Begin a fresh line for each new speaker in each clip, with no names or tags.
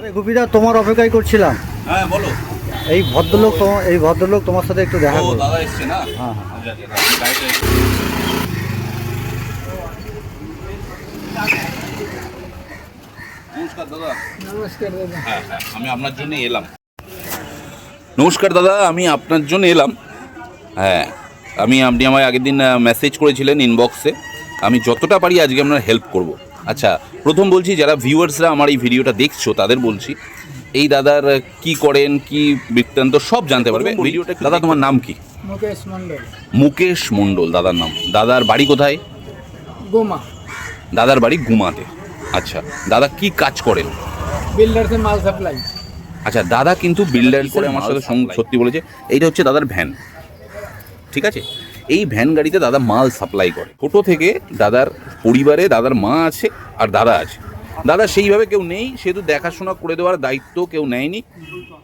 আরে গুপিদা তোমার অপেক্ষাই করছিলাম।
হ্যাঁ বলো।
এই ভদ্রলোক তোমার এই ভদ্রলোক তোমার সাথে একটু দেখা
ও
করবে
দাদা এসছে না?
হ্যাঁ, হ্যাঁ।
আমি নমস্কার দাদা।
নমস্কার দাদা।
হ্যাঁ হ্যাঁ আমি আপনার জন্য এলাম। নমস্কার দাদা আমি আপনার জন্য এলাম। হ্যাঁ আমি আপনি আমায় আগের দিন মেসেজ করেছিলেন ইনবক্সে আমি যতটা পারি আজকে আপনার হেল্প করব। আচ্ছা প্রথম বলছি যারা ভিউয়ার্সরা আমার এই ভিডিওটা দেখছ তাদের বলছি এই দাদার কি করেন কি বৃত্তান্ত সব জানতে পারবে। ভিডিওটা দাদা তোমার নাম কি?
মুকেশ মন্ডল
মুকেশ মণ্ডল দাদার নাম। দাদার বাড়ি কোথায়?
গোমা।
দাদার বাড়ি গুমাতে। আচ্ছা দাদা কি কাজ করেন?
বিল্ডার্সে মাল সাপ্লাই।
আচ্ছা দাদা কিন্তু বিল্ডার করে আমার সাথে সত্যি বলেছে এইটা হচ্ছে দাদার ভ্যান। ঠিক আছে? এই ভ্যান গাড়িতে দাদা মাল সাপ্লাই করে। ছোটো থেকে দাদার পরিবারে দাদার মা আছে আর দাদা আছে। দাদা সেইভাবে কেউ নেই সেহেতু দেখাশোনা করে দেওয়ার দায়িত্ব কেউ নেয়নি।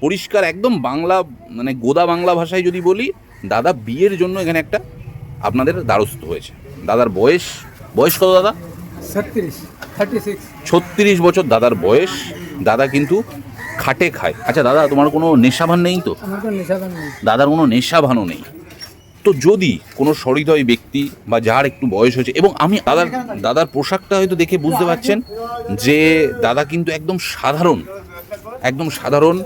পরিষ্কার একদম বাংলা মানে গোদা বাংলা ভাষায় যদি বলি দাদা বিয়ের জন্য এখানে একটা আপনাদের দ্বারস্থ হয়েছে। দাদার বয়স বয়স কত দাদা?
ছত্রিশ
ছত্রিশ বছর দাদার বয়স। দাদা কিন্তু খাটে খায়। আচ্ছা দাদা তোমার কোনো নেশাভান নেই তো? দাদার কোনো নেশাভানও নেই। তো যদি কোনো সহৃদয় ব্যক্তি বা যার একটু বয়স হয়েছে এবং আমি দাদার দাদার পোশাকটা হয়তো দেখে বুঝতে পারছেন যে দাদা কিন্তু একদম সাধারণ একদম সাধারণ।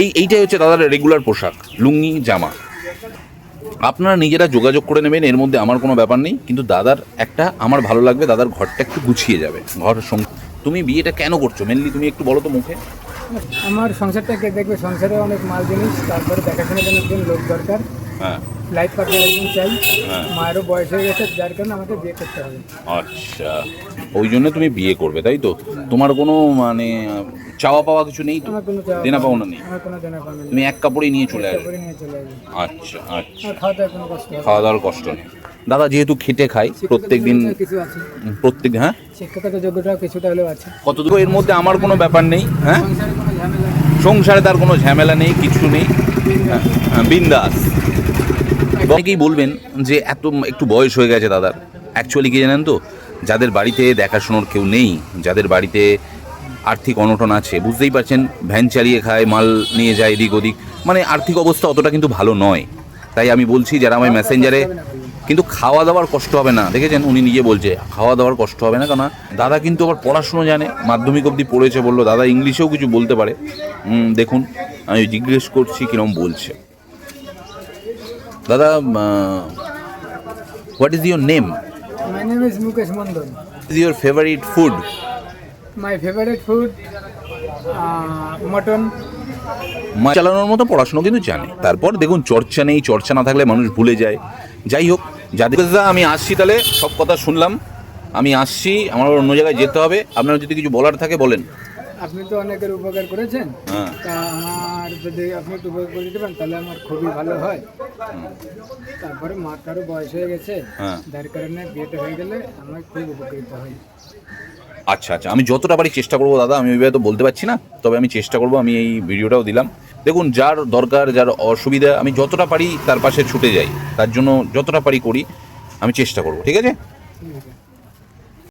এই এইটাই হচ্ছে দাদার রেগুলার পোশাক লুঙ্গি জামা। আপনারা নিজেরা যোগাযোগ করে নেবেন এর মধ্যে আমার কোনো ব্যাপার নেই। কিন্তু দাদার একটা আমার ভালো লাগবে দাদার ঘরটা একটু গুছিয়ে যাবে ঘর তুমি বিয়েটা কেন করছ? মেনলি তুমি একটু বলো তো মুখে।
আমার সংসারটা কে দেখবে সংসারে অনেক মাল জিনিস তারপরে দেখাশোনার জন্য লোক দরকার।
হ্যাঁ।
লাইফ পার্টনার একজন চাই।
হ্যাঁ।
মায়েরও বয়স হয়ে গেছে যার কারণে আমাকে বিয়ে করতে হবে।
আচ্ছা। ওই জন্য তুমি বিয়ে করবে তাই তো? তোমার কোনো মানে চাওয়া পাওয়া কিছু নেই তো?
আমার কোনো চাওয়া
দেনা পাওনা নেই?
আমার কোনো
তুমি এক কাপড়েই নিয়ে চলে আসবে।
করে নিয়ে চলে আসবে।
আচ্ছা আচ্ছা।
আর খাওয়া দাওয়ার কোনো কষ্ট হবে না।
খাওয়া দাওয়ার কষ্ট নেই। দাদা যেহেতু খেটে খাই প্রত্যেক দিন
শিক্ষকতা কিছু আছে।
প্রত্যেক হ্যাঁ?
শিক্ষকতা যোগ্যতাও কিছুটা হলেও আছে।
কতটুকু এর মধ্যে আমার কোনো ব্যাপার নেই হ্যাঁ?
সংসারে কোনো ঝামেলা নেই।
সংসারে তার কোনো ঝামেলা নেই কিছু নেই। হ্যাঁ, বিন্দাস। অনেকেই বলবেন যে এত একটু বয়স হয়ে গেছে দাদার। অ্যাকচুয়ালি কি জানেন তো? যাদের বাড়িতে দেখাশোনার কেউ নেই, যাদের বাড়িতে আর্থিক অনটন আছে, বুঝতেই পারছেন, ভ্যান চালিয়ে খায়, মাল নিয়ে যায় এদিক ওদিক মানে আর্থিক অবস্থা অতটা কিন্তু ভালো নয়। তাই আমি বলছি, যারা আমার মেসেঞ্জারে কিন্তু খাওয়া দাওয়ার কষ্ট হবে না, দেখেছেন? উনি নিজে বলছে খাওয়া দাওয়ার কষ্ট হবে না কেন? দাদা কিন্তু আবার পড়াশুনো জানে, মাধ্যমিক অবধি পড়েছে বলল, দাদা ইংলিশেও কিছু বলতে পারে। দেখুন, আমি জিজ্ঞেস করছি কীরকম বলছে। দাদা what is your name
my name is Mukesh Mondal
is your favourite food
my favourite food mutton
চালানোর মতো পড়াশুনো কিন্তু জানে। তারপর দেখুন চর্চা নেই চর্চা না থাকলে মানুষ ভুলে যায়। যাই হোক যাদের দাদা আমি আসছি তাহলে সব কথা শুনলাম। আমি আসছি আমার অন্য জায়গায় যেতে হবে। আপনার যদি কিছু বলার থাকে বলেন।
আপনি তো অনেকের উপকার করেছেন।
হ্যাঁ।
তা আমার যদি আপনি একটু উপকার করে দিতে পারেন তাহলে আমার খুবই ভালো হয়। তারপরে মাতারও বয়স হয়ে গেছে।
হ্যাঁ।
যার কারণে বিয়েটা হয়ে গেলে আমার খুব উপকৃত হয়
আচ্ছা আচ্ছা। আমি যতটা পারি চেষ্টা করব দাদা আমি ওইভাবে তো বলতে পারছি না। তবে আমি চেষ্টা করব আমি এই ভিডিওটাও দিলাম। দেখুন যার দরকার যার অসুবিধা আমি যতটা পারি তার পাশে ছুটে যাই। তার জন্য যতটা পারি করি আমি চেষ্টা করব।
ঠিক আছে।